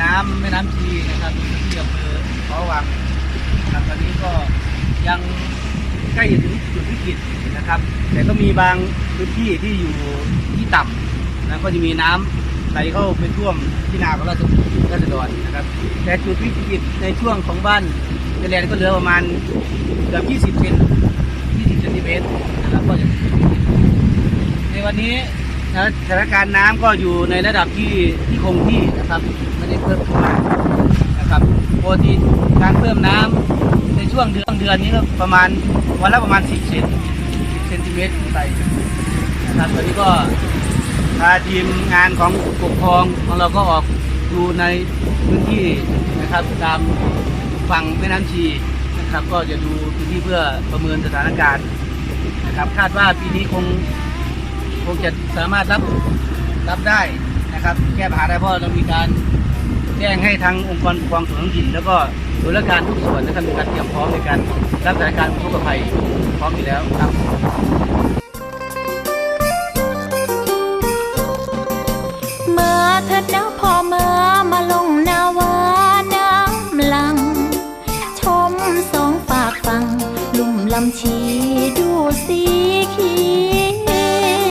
น้ำแม่น้ำชีนะครับที่อำเภอเขาวังนะครับตอนนี้ก็ยังใกล้จะถึงจุดวิกฤตนะครับ แต่ก็มีบางพื้นที่ที่อยู่ที่ต่ำนะก็จะมีน้ำไหลเข้าไปท่วมที่นาของราษฎรราษฎรนะครับ แต่จุดวิกฤตในช่วงของบ้านเจริญก็เหลือประมาณเกือบ20เซน20เซนติเมตรนะครับก็จะในวันนี้ สถานการณ์น้ำก็อยู่ในระดับที่ที่คงที่นะครับไม่ได้เพิ่มขึ้นมานะครับปกติการเพิ่มน้ำในช่วงเดือนเดือนนี้ก็ประมาณวันละประมาณ 10เซน10เซนติเมตรไปนะครับตอนนี้ก็ทางทีมงานของปกครองของเราก็ออกดูในพื้นที่นะครับตามฝั่งแม่น้ำชีนะครับ ก็จะดูพื้นที่เพื่อประเมินสถานการณ์นะครับ คาดว่าปีนี้คง คงจะสามารถรับรับได้นะครับ แก้ปัญหาได้เพราะเรามีการแจ้งให้ทางองค์กรปกครองส่วนท้องถิ่นแล้วก็ส่วลรการทุกส่วนนะครับมีการเตรียมพร้อมในการรับสถานการณ์ผู้ปภัยพร้อมอยู่แล้วครับมาเถิดนะพ่อมามาลงนาวาน้ำลัง ชมสองปากฟังลุ่มลำชีดู